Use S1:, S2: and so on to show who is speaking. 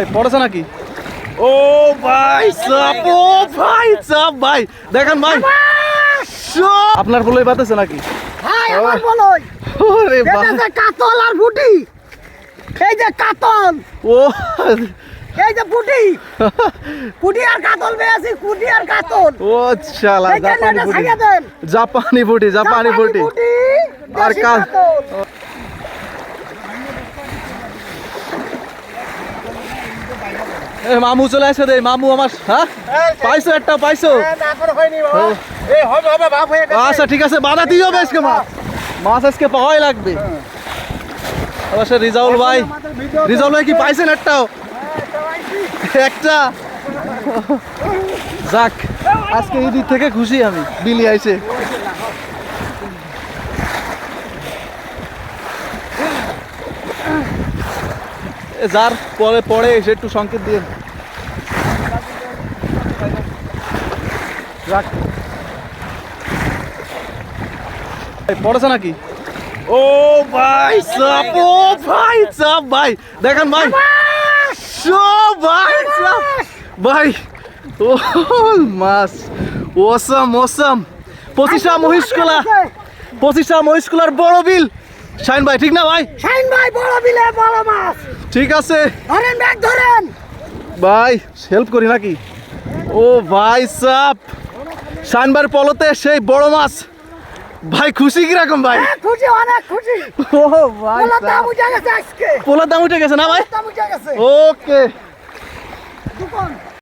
S1: এই, পড়েছে নাকি? ও ভাই সাপ ও ভাই সাপ ভাই দেখেন ভাই। আপনার বলে বাতেছে নাকি?
S2: হাই আমার বলই।
S1: ওরে ভাই
S2: এটা যে কাতল আর ফুটি এই যে কাতল।
S1: ও।
S2: এই যে ফুটি ফুটি আর কাতল পেয়েছি ফুটি আর কাতল।
S1: ও শালা
S2: এই
S1: জাপানি
S2: ছাইয়া
S1: জাপানি ফুটি জাপানি ফুটি আর
S2: আর
S1: কাত-
S2: কাতল।
S1: মামু চলে আসে দে মামু আমার হ্যাঁ? পাইছো একটা পাইছো?
S2: হয়ে।
S1: আচ্ছা ঠিক আছে বাধা দিও বেশ মাছ। মাছ আজকে পাওয়াই লাগবে। অবশ্য রিজাউল ভাই। রিজাউল ভাই কি পাইছেন একটাও? একটা? যাক আজকে এই দিক থেকে খুশি আমি বিলি আইছে। যার পরে পরে এসে একটু সংকেত দিয়ে যাক পড়েছে নাকি? ও ভাই সাপ ও ভাই সাপ ভাই, দেখেন ভাই। সব ভাই সাপ ভাই, ও মাছ ওসাম ওসাম পঁচিশা মহিষকলা পঁচিশা মহিষকলার বড় বিল। শাইন ভাই ঠিক না ভাই?
S2: শাইন ভাই বড় বিলে বড় মাছ।
S1: ঠিক আছে।
S2: ধরেন ব্যাগ ধরেন।
S1: ভাই হেল্প করি নাকি? ও ভাই সাপ। শাইনবার পলতে সেই বড় মাছ। ভাই খুশি কীরকম ভাই?
S2: হ্যাঁ, খুশি অনেক খুশি।
S1: ও ভাই
S2: বলার দাম উঠে গেছে আজকে।
S1: পোলার দাম উঠে গেছে না ভাই?
S2: দাম উঠে গেছে।
S1: ওকে।
S2: দুকন।